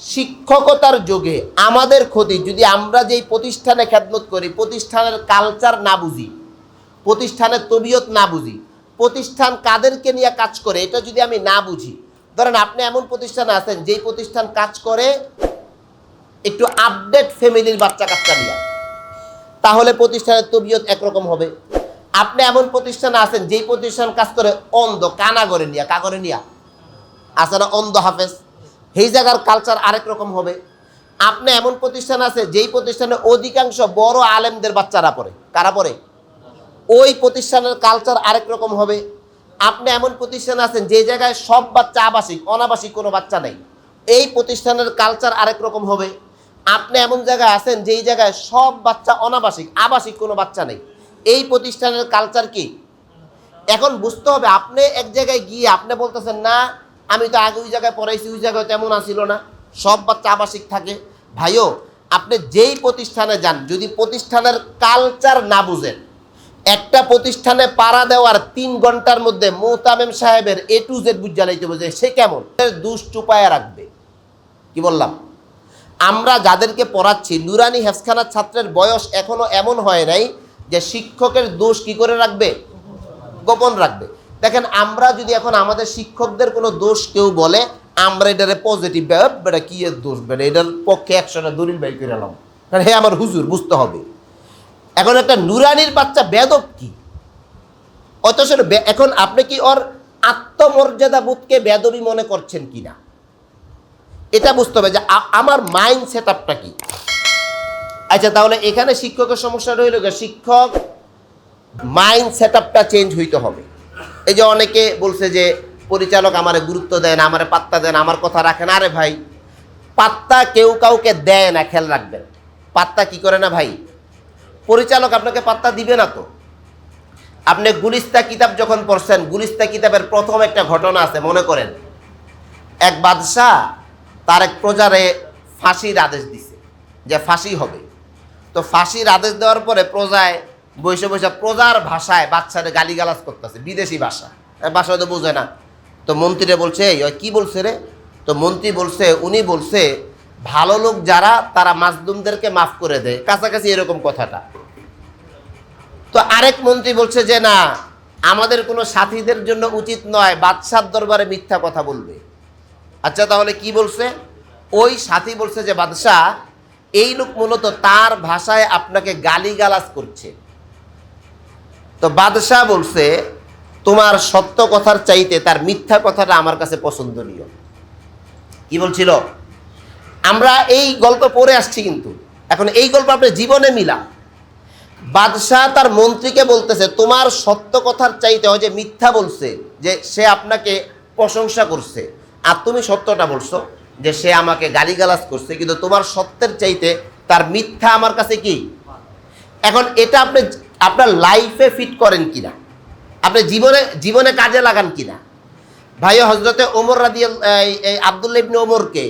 শিক্ষকতার যোগে আমাদের ক্ষতি, যদি আমরা যেই প্রতিষ্ঠানে খেদমত করি, প্রতিষ্ঠানের কালচার না বুঝি, প্রতিষ্ঠানের তবিয়ত না বুঝি, প্রতিষ্ঠান কাদেরকে নিয়ে কাজ করে, এটা যদি আমি না বুঝি, ধরেন আপনি এমন প্রতিষ্ঠানে আছেন, যেই প্রতিষ্ঠান কাজ করে, একটু আপডেট ফ্যামিলির বাচ্চা কাচ্চা নিয়ে তাহলে প্রতিষ্ঠানের তবিয়ত একরকম হবে। আপনি এমন প্রতিষ্ঠানে আছেন, যেই প্রতিষ্ঠান কাজ করে, অন্ধ, কানা করে নিয়া কা করে নিয়া, আছে না অন্ধ হাফেজ? সেই জায়গার কালচার আরেক রকম হবে। আপনি এমন প্রতিষ্ঠান আছে, যেই প্রতিষ্ঠানে অধিকাংশ বড় আলেমদের বাচ্চারা পড়ে। কারা পড়ে? ওই প্রতিষ্ঠানের কালচার আরেক রকম হবে। আপনি এমন প্রতিষ্ঠান আছেন, যে জায়গায় সব বাচ্চা আবাসিক, অনাবাসিক কোনো বাচ্চা নেই। এই প্রতিষ্ঠানের কালচার আরেক রকম হবে। আপনি এমন জায়গায় আছেন, যেই জায়গায় সব বাচ্চা অনাবাসিক, আবাসিক কোনো বাচ্চা নেই। এই প্রতিষ্ঠানের কালচার কি? এখন বুঝতে হবে, আপনি এক জায়গায় গিয়ে আপনি বলতেছেন, না আমি তো আগে ওই জায়গায় পড়াইছি, ওই জায়গায় তেমন আসিল না। সব বাচ্চা আবাসিক থাকে। ভাইও, আপনি যেই প্রতিষ্ঠানে যান, যদি প্রতিষ্ঠানের কালচার না বুঝেন, একটা প্রতিষ্ঠানে পাড়া দেওয়ার তিন ঘণ্টার মধ্যে মোহতামেম সাহেবের এ টু জেড বুঝ জানাইতে বোঝে সে কেমন। দুষ চুপায়া রাখবে। কি বললাম? আমরা যাদেরকে পড়াচ্ছি, নুরানি হেফখানার ছাত্রের বয়স এখনও এমন হয় নাই যে শিক্ষকের দোষ কি করে রাখবে? গোপন রাখবে। দেখেন, আমরা যদি এখন আমাদের শিক্ষকদের কোনো দোষ কেউ বলে, আমরা এটারে পজিটিভ বেটা কি এর দোষ বেটা? এটার পক্ষে একশোটা দলিল বাই করে এলাম কারণ হে আমার হুজুর, বুঝতে হবে। এখন একটা নুরানির বাচ্চা বেদব কি? অথচ এখন আপনি কি ওর আত্মমর্যাদা বোধকে বেদবি মনে করছেন কিনা? এটা বুঝতে হবে যে আমার মাইন্ড সেট আপটা কি? আচ্ছা তাহলে এখানে শিক্ষকের সমস্যা রইল শিক্ষক মাইন্ড সেট আপটা চেঞ্জ হইতে হবে। এই যে অনেকে বলছে যে পরিচালক আমারে গুরুত্ব দেয় না, আমারে পাত্তা দেয় না, আমার কথা রাখেন আরে ভাই, পাত্তা কেউ কাউকে দেয় না, খেয়াল রাখবেন। পাত্তা কি করে না ভাই? পরিচালক আপনাকে পাত্তা দিবে না তো। আপনি গুলিস্তা কিতাব যখন পড়ছেন, গুলিস্তা কিতাবের প্রথম একটা ঘটনা আছে, মনে করেন। এক বাদশাহ তার এক প্রজারে ফাঁসির আদেশ দিছে, যে ফাঁসি হবে। তো ফাঁসির আদেশ দেওয়ার পরে প্রজায় বৈশে বৈশে প্রজার ভাষায় বাচ্চারে গালিগালাজ করতেছে বিদেশি ভাষা। ভাষা তো বোঝে না। তো মন্ত্রীরা বলছে "এই, কি বলছে রে? তো মন্ত্রী বলছে উনি বলছে ভালো লোক যারা তারা মাজদুমদেরকে মাফ করে দেয়। কাছাকাছি এরকম কথাটা। তো আরেক মন্ত্রী বলছে যে না আমাদের কোনো সাথীদের জন্য উচিত নয় বাদশার দরবারে মিথ্যা কথা বলবে। আচ্ছা তাহলে কি বলছে? ওই সাথী বলছে যে বাদশাহ এই লোক মূলত তার ভাষায় আপনাকে গালিগালাজ করছে। তো বাদশাহ বলছে, তোমার সত্য কথার চাইতে তার মিথ্যা কথাটা আমার কাছে পছন্দনীয়। কি বলছিল? আমরা এই গল্প পড়ে আসছি কিন্তু। এখন এই গল্প আপনি জীবনে মিলা বাদশাহ তার মন্ত্রীকে বলতেছে, তোমার সত্য কথার চাইতে হয় যে মিথ্যা বলছে, যে সে আপনাকে প্রশংসা করছে, আর তুমি সত্যটা বলছো, যে সে আমাকে গালিগালাজ করছে, কিন্তু তোমার সত্যের চাইতে তার মিথ্যা আমার কাছে কি? এখন এটা আপনি আপনার লাইফে ফিট করেন কিনা? আপনি জীবনে জীবনে কাজে লাগান কিনা? ভাই হজরতে ওমর রাদি আবদুল্লা ইবনে ওমরকে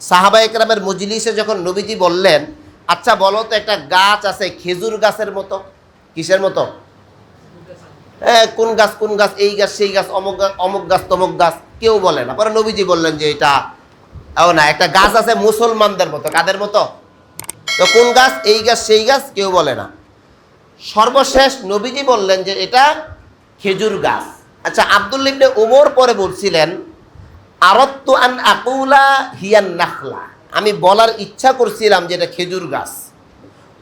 সাহাবা একরামের মজলিসে যখন নবীজি বললেন আচ্ছা বলো তো একটা গাছ আছে, খেজুর গাছের মতো? কিসের মতো? হ্যাঁ কোন গাছ কোন গাছ, এই গাছ, সেই গাছ, অমুক গাছ অমুক গাছ, তমুক গাছ, কেউ বলে না। পরে নবীজি বললেন যে এটা, ও না, একটা গাছ আছে মুসলমানদের মতো, কাদের মতো? তো কোন গাছ, এই গাছ, সেই গাছ, কেউ বলে না। সর্বশেষ নবীজি বললেন যে এটা খেজুর গাছ। আচ্ছা আব্দুল ইবনে ওমর পরে বলছিলেন আরত্তু আন আকুলা হিয়ান নাখলা। আমি বলার ইচ্ছা করছিলাম যে এটা খেজুর গাছ।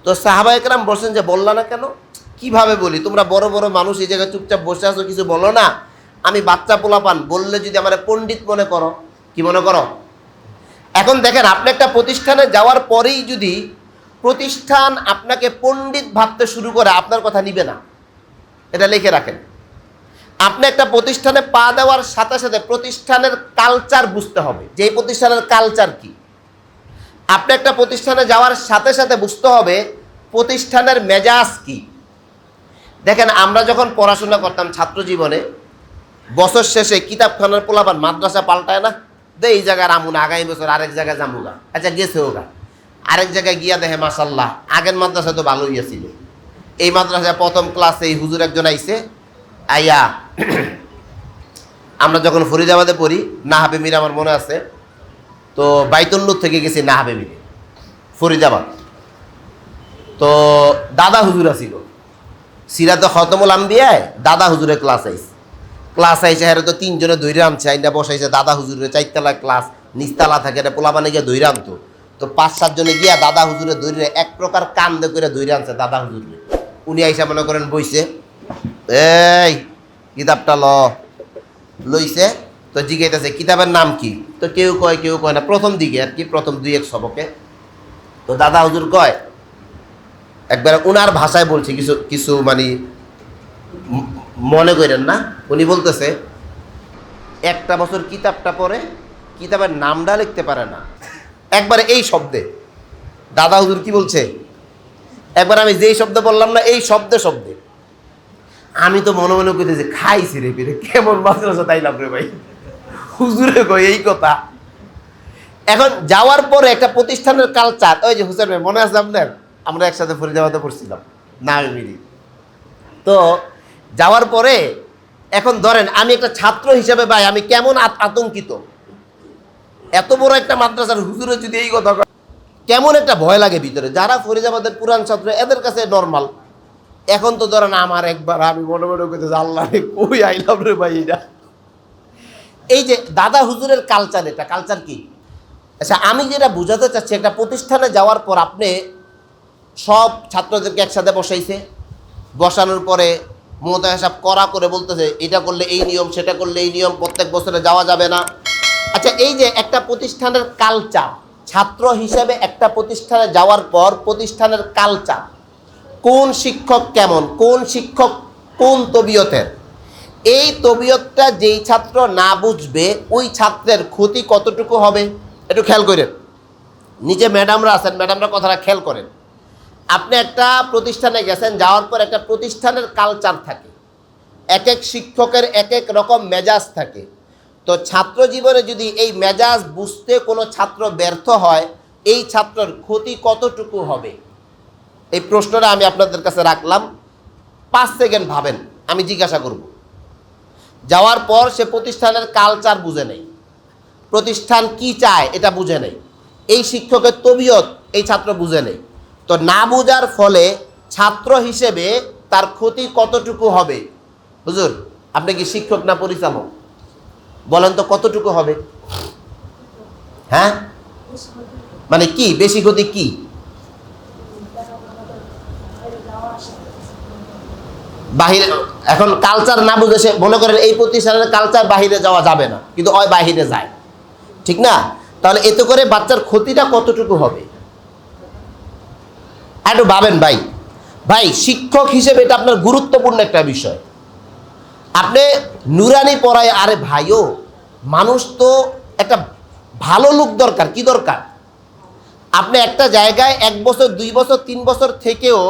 তো সাহাবা একরাম বলছেন যে, বললা না কেন? কীভাবে বলি? তোমরা বড় বড় মানুষ, এই জায়গায় চুপচাপ বসে আছো, কিছু বলো না? আমি বাচ্চা পোলাপান, বললে যদি আমার পণ্ডিত মনে করো, কি মনে করো? এখন দেখেন, আপনি একটা প্রতিষ্ঠানে যাওয়ার পরেই যদি প্রতিষ্ঠান আপনাকে পণ্ডিত ভাবতে শুরু করে, আপনার কথা নিবে না। এটা লিখে রাখেন। আপনি একটা প্রতিষ্ঠানে পা দেওয়ার সাথে সাথে প্রতিষ্ঠানের কালচার বুঝতে হবে। যে প্রতিষ্ঠানের কালচার কি? আপনি একটা প্রতিষ্ঠানে যাওয়ার সাথে সাথে বুঝতে হবে প্রতিষ্ঠানের মেজাজ কি। দেখেন, আমরা যখন পড়াশোনা করতাম ছাত্র জীবনে, বছর শেষে কিতাবখানার পোলাপান মাদ্রাসা পাল্টায় না? দে এই জায়গায় রামু আগামী বছর আরেক জায়গায় যামুগা আচ্ছা গেছে ওগা। আরেক জায়গায় গিয়া দেখে মাসাল্লাহ আগের মাদ্রাসা তো ভালোই আছিল। এই মাদ্রাসায় প্রথম ক্লাসে এই হুজুর একজন আইসে আইয়া আমরা যখন ফরিদাবাদে পড়ি না হাবে মির আমার মনে আছে, তো বাইতুল্লুর থেকে গেছি নাহাবে মিলে ফরিদাবাদ। তো দাদা হুজুর আসিল সিরাতে খতমুল আম্বিয়ায় দাদা হুজুরের ক্লাস আইছে। ক্লাস আইসে হ্যাঁ তো তিনজনে দৈরে আনছে আইনা বসাইছে, দাদা হুজুরের চারতলা ক্লাস নিচতলা থাকে এটা পোলাপানে গিয়ে দৈরে আনতো। তো পাঁচ সাতজনে গিয়া দাদা হুজুরে দৈরে এক প্রকার কান্দে করে দৈরে আনছে দাদা হুজুরে উনি আইসা মনে করেন বইছে, এই, কিতাবটা ল। লইছে, তো জিজ্ঞাইতেছে কিতাবের নাম কি? তো কেউ কয় কেউ কয় না, প্রথম দিকে আর কি, প্রথম দুই, এক সবকে। তো দাদা হুজুর কয়, একবার উনার ভাষায় বলছে, কিছু কিছু মানে মনে করেন না, উনি বলতেছে, একটা বছর কিতাবটা পড়ে, কিতাবের নামটা লিখতে পারে না। একবারে এই শব্দে। দাদা হুজুর কি বলছে? একবার আমি যেই শব্দ বললাম না, এই শব্দে শব্দে। আমি তো মনে মনে করতেছি খাইছি রে পেরে, কেমন মাদ্রাসা তাইলাম রে ভাই। হুজুরে কই এই কথা। এখন যাওয়ার পরে একটা প্রতিষ্ঠানের কালচার ওই যে হুসেন ভাই, মনে আছে আপনার? আমরা একসাথে ফরিদাবাদে পড়ছিলাম না মিলি তো যাওয়ার পরে, এখন ধরেন আমি একটা ছাত্র হিসেবে ভাই, আমি কেমন আতঙ্কিত? এত বড় একটা মাদ্রাসার হুজুরে যদি এই কথা কেমন একটা ভয় লাগে ভিতরে। যারা ফরিদাবাদের পুরান ছাত্র, এদের কাছে নর্মাল এখন তো ধরেন আমার একবার আমি মনে মনে করতেছি আল্লাহ রে, কই আইলাম রে ভাই এই যে দাদা হুজুরের কালচার এটা। কালচার কি? আচ্ছা আমি যেটা বোঝাতে চাচ্ছি, একটা প্রতিষ্ঠানে যাওয়ার পর আপনি সব ছাত্রদেরকে একসাথে বসাইছে, বসানোর পরে মমতা হিসাব করা করে বলতেছে, এটা করলে এই নিয়ম, সেটা করলে এই নিয়ম, প্রত্যেক বছরে যাওয়া যাবে না। আচ্ছা এই যে একটা প্রতিষ্ঠানের কালচার ছাত্র হিসেবে একটা প্রতিষ্ঠানে যাওয়ার পর প্রতিষ্ঠানের কালচার কোন শিক্ষক কেমন, কোন শিক্ষক কোন তবিয়তের? এই তবিয়তটা যেই ছাত্র না বুঝবে, ওই ছাত্রের ক্ষতি কতটুকু হবে? একটু খেয়াল করেন। নিজে ম্যাডামরা আছেন, ম্যাডামরা কথাটা খেয়াল করেন। আপনি একটা প্রতিষ্ঠানে গেছেন, যাওয়ার পর একটা প্রতিষ্ঠানের কালচার থাকে। এক এক শিক্ষকের এক এক রকম মেজাজ থাকে। তো ছাত্র জীবনে যদি এই মেজাজ বুঝতে কোনো ছাত্র ব্যর্থ হয়, এই ছাত্রর ক্ষতি কতটুকু হবে? এই প্রশ্নটা আমি আপনাদের কাছে রাখলাম। পাঁচ সেকেন্ড ভাবেন, আমি জিজ্ঞাসা করব। যাওয়ার পর সে প্রতিষ্ঠানের কালচার বুঝে নেই। প্রতিষ্ঠান কি চায় এটা বুঝে নেই। এই শিক্ষকের তবিয়ত এই ছাত্র বুঝে নেই। তো না বোঝার ফলে ছাত্র হিসেবে তার ক্ষতি কতটুকু হবে? হুজুর, আপনি কি শিক্ষক না পরিচালক? বলেন তো কতটুকু হবে? হ্যাঁ? মানে কি? বেশি ক্ষতি কি? বাহিরে, এখন কালচার না বুঝে সে মনে করেন এই প্রতিষ্ঠানের কালচার বাহিরে যাওয়া যাবে না, কিন্তু ওই বাহিরে যায়। ঠিক না? তাহলে এতে করে বাচ্চার ক্ষতিটা কতটুকু হবে? একটু ভাবেন ভাই। ভাই, শিক্ষক হিসেবে এটা আপনার গুরুত্বপূর্ণ একটা বিষয়। আপনি নুরানি পড়ায় আরে ভাইও, মানুষ তো একটা ভালো লোক দরকার, কি দরকার? আপনি একটা জায়গায় এক বছর, দুই বছর, তিন বছর থেকেও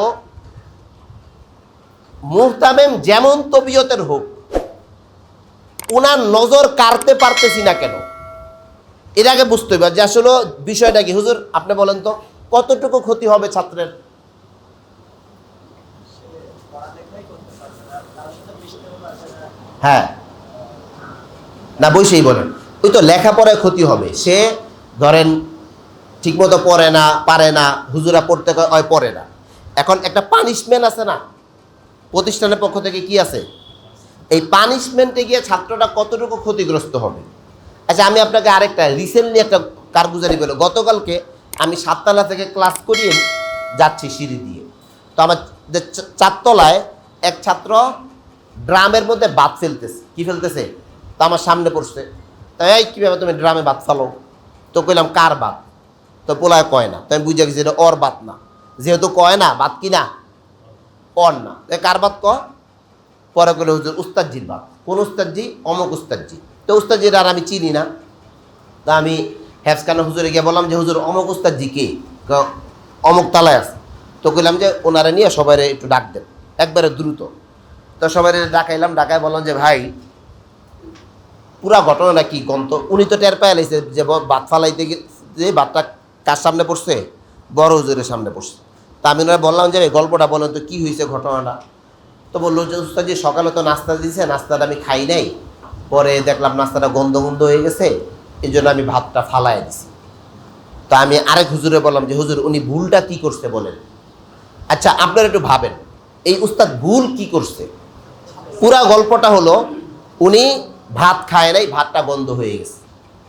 মুহতামেম যেমন তবিয়তের হোক, ওনার নজর কাড়তে পারতেছি না কেন? এর আগে বুঝতে হবে, যে আসলে বিষয়টা কি? হুজুর, আপনি বলেন তো, কতটুকু ক্ষতি হবে ছাত্রের? হ্যাঁ। না, বসেই বলেন। ওই তো লেখাপড়ায় ক্ষতি হবে। সে, ধরেন, ঠিকমতো পড়ে না, পারে না, হুজুরা পড়তে হয় পড়ে না। এখন একটা পানিশমেন্ট আছে না? প্রতিষ্ঠানের পক্ষ থেকে কি আছে? এই পানিশমেন্টে গিয়ে ছাত্রটা কতটুকু ক্ষতিগ্রস্ত হবে? আচ্ছা আমি আপনাকে আরেকটা রিসেন্টলি একটা কারগুজারি বলো গতকালকে আমি সাততলা থেকে ক্লাস করিয়ে যাচ্ছি সিঁড়ি দিয়ে। তো আমার চারতলায় এক ছাত্র ড্রামের মধ্যে বাদ ফেলতেছে। কি ফেলতেছে? তো আমার সামনে পড়ছে। তাই এই কীভাবে তুমি ড্রামে বাদ ফেলো? তো কইলাম কার বাদ? তো পোলায় কয় না। তাই বুঝে গেছি এটা ওর বাদ না। যেহেতু কয় না বাদ কি না? অর না। এ কার বাদ ক পরে কইলে হুজুর উস্তাদজির বাত কোন উস্তাদজি? অমুক উস্তাদজি। তো উস্তাদজির আর আমি চিনি না। তা আমি হ্যাফসখানা হুজুরে গিয়ে বললাম যে হুজুর অমুক উস্তাদজি কে? কয়, অমুক তালায় আছে। তো কইলাম যে ওনারা নিয়ে সবাই একটু ডাক দেন। একবারে দ্রুত। তো সবাই ডাকাইলাম ডাকায় বললাম যে, ভাই, পুরা ঘটনাটা কি গন্ত উনি তো টের পায় লাইছে যে, ব- বাত ফালাইতে যে বাতটা কার সামনে পড়ছে? বড় হুজুরের সামনে পড়ছে। তা আমি ওনারা বললাম যে গল্পটা বলেন তো, কী হয়েছে ঘটনাটা? তো বলল, যে উস্তাদ সকালে তো নাস্তা দিয়েছে নাস্তাটা আমি খাই নাই। পরে দেখলাম নাস্তাটা গন্ধ গন্ধ হয়ে গেছে এই জন্য আমি ভাতটা ফালাই দিছি। তো আমি আরেক হুজুরে বললাম যে, হুজুর, উনি ভুলটা কি করছে বলেন? আচ্ছা আপনারা একটু ভাবেন, এই উস্তাদ ভুল কি করছে? পুরা গল্পটা হলো, উনি ভাত খায় নাই, ভাতটা গন্ধ হয়ে গেছে।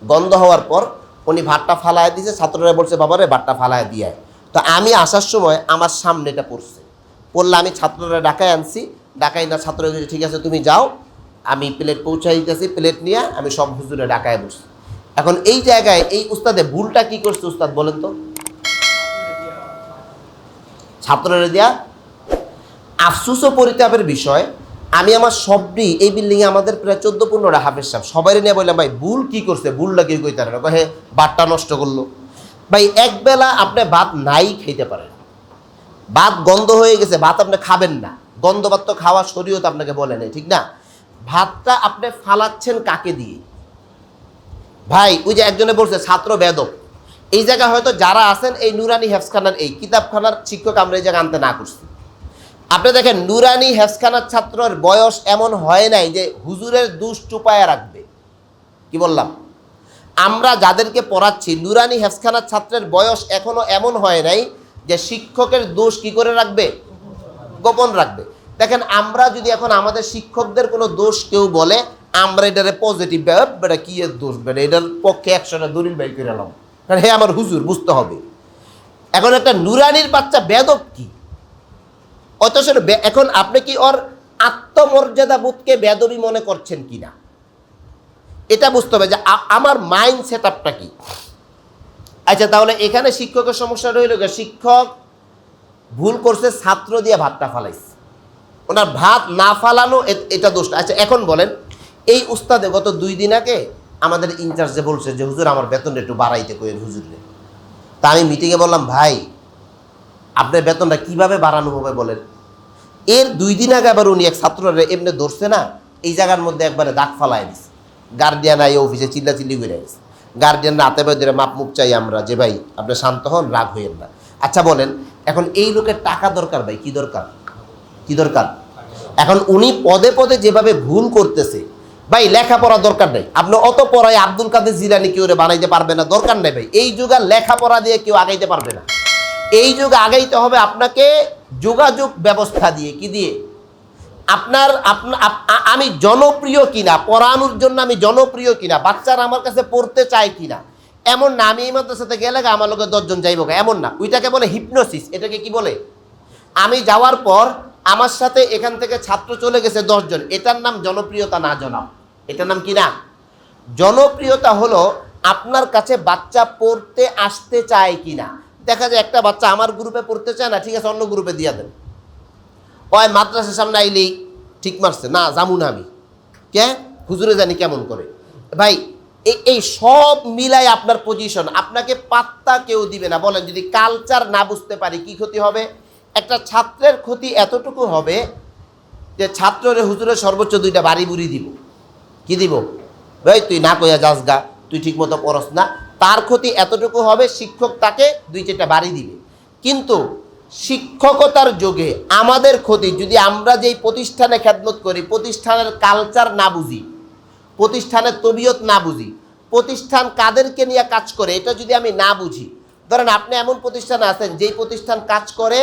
গন্ধ হওয়ার পর উনি ভাতটা ফালায় দিয়েছে, ছাত্ররা বলছে, বাবারে, ভাতটা ফালায় দিয়ে তো আমি আসার সময় আমার সামনেটা পড়ছে। পড়লে আমি ছাত্ররা ডাকায় আনছি ডাকাই না, ছাত্র ঠিক আছে, তুমি যাও। আমি প্লেট পৌঁছাই দিতেছি, প্লেট নিয়ে আমি সব হুজুরে ডাকায় বসছি। এখন এই জায়গায় এই উস্তাদে ভুলটা কি করছে উস্তাদ বলেন তো? ছাত্ররা দেয়া আফসুস ও পরিতাপের বিষয় আমি আমার সবটি, এই বিল্ডিংয়ে আমাদের প্রায় চোদ্দ পনেরোটা হাফের সাপ সবাই নিয়ে বললাম, ভাই, ভুল কি করছে? ভুলটা কেউ কইতে পারে না হে ভাতটা নষ্ট করল। ভাই একবেলা আপনি ভাত নাই খেতে পারেন। ভাত গন্ধ হয়ে গেছে, ভাত আপনি খাবেন না। গন্ধ ভাত তো খাওয়া শরীয়ত আপনাকে বলে নেই, ঠিক না? ভাতটা আপনি ফালাচ্ছেন কাকে দিয়ে? ভাই, ওই যে একজনে বলছে, ছাত্র বেদক। এই জায়গায় হয়তো যারা আছেন, এই নুরানি হেফসখানার এই কিতাবখানার শিক্ষক আমরা এই জায়গায় আনতে না করছি। আপনি দেখেন, নুরানি হেফসখানার ছাত্রের বয়স এমন হয় নাই যে হুজুরের দুষ চুপায়া রাখবে। কি বললাম? আমরা যাদেরকে পড়াচ্ছি, নুরানি হেফসখানার ছাত্রের বয়স এখনও এমন হয় নাই যে শিক্ষকের দোষ কি করে রাখবে? গোপন রাখবে। দেখেন, আমরা যদি এখন আমাদের শিক্ষকদের কোনো দোষ কেউ বলে, আমরা এটারে পজিটিভ বেটা কি এর দোষ বেটা? এটার পক্ষে একশোটা দলিল বাই করে এলাম। কারণ হে আমার হুজুর, বুঝতে হবে। এখন একটা নুরানির বাচ্চা বেদক কি? অথচ এখন আপনি কি ওর আত্মমর্যাদা বোধকে বেদবি মনে করছেন কিনা? এটা বুঝতে হবে যে আমার মাইন্ড সেট আপটা কি? আচ্ছা তাহলে এখানে শিক্ষকের সমস্যা রইল শিক্ষক ভুল করছে, ছাত্র দিয়ে ভাতটা ফালাইছে। ওনার ভাত না ফালানো এটা দোষ না। আচ্ছা এখন বলেন, এই উস্তাদে গত দুই দিন আগে আমাদের ইনচার্জে বলছে যে, হুজুর, আমার বেতনটা একটু বাড়াইতে কইেন হুজুরে তা আমি মিটিংয়ে বললাম, ভাই আপনার বেতনটা কীভাবে বাড়ানো হবে বলেন? এর দুই দিন আগে আবার উনি এক ছাত্ররা এমনি ধরছে না, এই জায়গার মধ্যে একবারে দাগ ফালাই দিছে। গার্ডিয়ান আই অফিসে চিল্লা চিল্লি করে গেছে গার্ডিয়ান হাতে বেঁধে মাপ মুখ চাই আমরা যে ভাই, আপনি শান্ত হন, রাগ হইয়েন না। আচ্ছা বলেন, এখন এই লোকের টাকা দরকার ভাই, কি দরকার? কি দরকার? এখন উনি পদে পদে যেভাবে ভুল করতেছে, ভাই লেখাপড়া দরকার নেই। আপনি অত পড়ায় আব্দুল কাদের জিলানি কেউ বানাইতে পারবে না? দরকার নেই ভাই। এই যুগে লেখাপড়া দিয়ে কেউ আগাইতে পারবে না। এই যুগে আগাইতে হবে আপনাকে যোগাযোগ ব্যবস্থা দিয়ে, কি দিয়ে? আপনার আপনা আমি জনপ্রিয় কিনা, পড়ানোর জন্য আমি জনপ্রিয় কিনা, বাচ্চারা আমার কাছে পড়তে চায় কিনা, এমন না, আমি এই মাদ্রাসাতে গেলে আমার লোকে দশজন যাইব এমন না, ওইটাকে বলে হিপনোসিস এটাকে কি বলে? আমি যাওয়ার পর আমার সাথে এখান থেকে ছাত্র চলে গেছে দশজন, এটার নাম জনপ্রিয়তা না জনাব, এটার নাম কি না? জনপ্রিয়তা হলো আপনার কাছে বাচ্চা পড়তে আসতে চায় কিনা দেখা যায় একটা বাচ্চা আমার গ্রুপে পড়তে চায় না, ঠিক আছে, অন্য গ্রুপে দিয়ে দেন। ওই মাদ্রাসার সামনে আইলেই ঠিক মারছে। না, যামু না আমি। কে? হুজুরে জানি কেমন করে। ভাই এই এই সব মিলাই আপনার পজিশন আপনাকে পাত্তা কেউ দিবে না। বলেন, যদি কালচার না বুঝতে পারি, কি ক্ষতি হবে? একটা ছাত্রের ক্ষতি এতটুকু হবে যে ছাত্রের হুজুরের সর্বোচ্চ দুইটা বাড়ি বুড়ি দিব। কি দিব? ভাই, তুই না কইয়া যাস গা, তুই ঠিক মতো পড়স না। তার ক্ষতি এতটুকু হবে, শিক্ষক তাকে দুই চারটা বাড়ি দিবে। কিন্তু শিক্ষকতার যোগে আমাদের ক্ষতি, যদি আমরা যেই প্রতিষ্ঠানে খেদমত করি, প্রতিষ্ঠানের কালচার না বুঝি, প্রতিষ্ঠানের তবিয়ত না বুঝি, প্রতিষ্ঠান কাদেরকে নিয়ে কাজ করে, এটা যদি আমি না বুঝি, ধরেন আপনি এমন প্রতিষ্ঠানে আছেন, যেই প্রতিষ্ঠান কাজ করে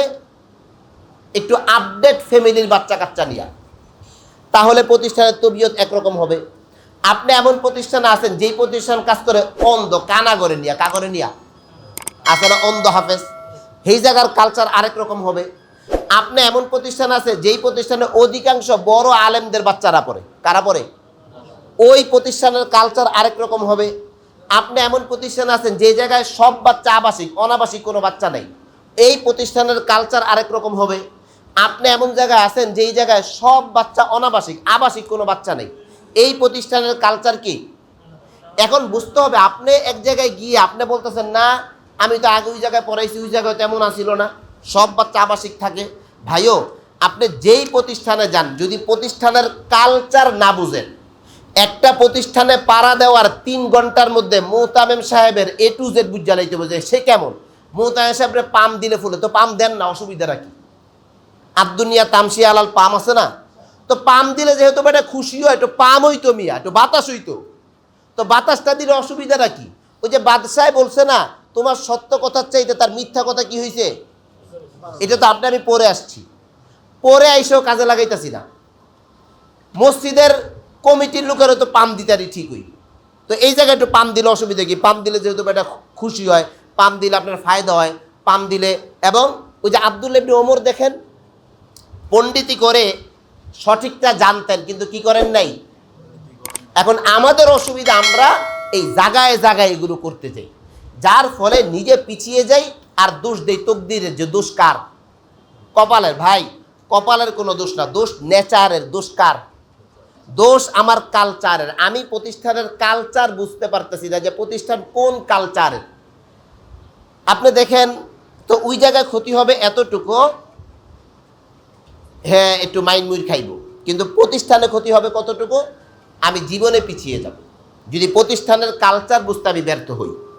একটু আপডেট ফ্যামিলির বাচ্চা কাচ্চা নিয়ে, তাহলে প্রতিষ্ঠানের তবিয়ত একরকম হবে। আপনি এমন প্রতিষ্ঠানে আছেন, যেই প্রতিষ্ঠান কাজ করে অন্ধ, কানা করে নিয়া, কা করে নিয়া? আছে না অন্ধ হাফেজ? সেই জায়গার কালচার আরেক রকম হবে। আপনি এমন প্রতিষ্ঠান আছে, যেই প্রতিষ্ঠানে অধিকাংশ বড় আলেমদের বাচ্চারা পড়ে। কারা পড়ে? ওই প্রতিষ্ঠানের কালচার আরেক রকম হবে। আপনি এমন প্রতিষ্ঠান আছেন, যে জায়গায় সব বাচ্চা আবাসিক, অনাবাসিক কোনো বাচ্চা নেই। এই প্রতিষ্ঠানের কালচার আরেক রকম হবে। আপনি এমন জায়গায় আছেন, যেই জায়গায় সব বাচ্চা অনাবাসিক, আবাসিক কোনো বাচ্চা নেই। এই প্রতিষ্ঠানের কালচার কি? এখন বুঝতে হবে, আপনি এক জায়গায় গিয়ে আপনি বলতেছেন, না, আমি তো আগে ওই জায়গায় পড়াইছি, ওই জায়গায় তেমন আসিল না। সব বাচ্চা আবাসিক থাকে। ভাইও, আপনি যেই প্রতিষ্ঠানে যান, যদি প্রতিষ্ঠানের কালচার না বুঝেন, একটা প্রতিষ্ঠানে পাড়া দেওয়ার তিন ঘণ্টার মধ্যে মোহতামেম সাহেবের এ টু জেড বুঝ জ্বালাইতে বোঝে সে কেমন। মোহতামেম সাহেবের পাম দিলে ফুলে, তো পাম দেন না অসুবিধা রাখি আবদুনিয়া তামসি আলাল পাম আছে না? তো পাম দিলে যেহেতু বেটা খুশি হয় একটু পাম হইতো মিয়া একটু বাতাস হইতো। তো বাতাসটা দিলে অসুবিধাটা কি? ওই যে বাদশাহ বলছে না, তোমার সত্য কথার চাইতে তার মিথ্যা কথা কি হয়েছে এটা তো আপনি, আমি পরে আসছি। পরে আইসেও কাজে লাগাইতেছি না। মসজিদের কমিটির লোকেরও তো পাম দিতারই হই তো এই জায়গায় একটু পাম দিলে অসুবিধা কি? পাম দিলে যেহেতু এটা খুশি হয়, পাম দিলে আপনার ফায়দা হয়, পাম দিলে, এবং ওই যে আব্দুল ইবনে ওমর দেখেন, পণ্ডিতি করে সঠিকটা জানতেন, কিন্তু কি করেন নাই? এখন আমাদের অসুবিধা আমরা এই জায়গায় জায়গায় এগুলো করতে চাই। যার ফলে নিজে পিছিয়ে যাই আর দোষ দেই তকদিরের যে দোষ কার? কপালের, ভাই, কপালের কোনো দোষ না, দোষ নেচারের, দোষ কার? দোষ আমার কালচারের আমি প্রতিষ্ঠানের কালচার বুঝতে পারতেছি না যে প্রতিষ্ঠান কোন কালচারের আপনি দেখেন, তো ওই জায়গায় ক্ষতি হবে এতটুকু হ্যাঁ একটু মাইন মুইর খাইব। কিন্তু প্রতিষ্ঠানে ক্ষতি হবে কতটুকু? আমি জীবনে পিছিয়ে যাব। যদি প্রতিষ্ঠানের কালচার বুঝতে আমি ব্যর্থ হই।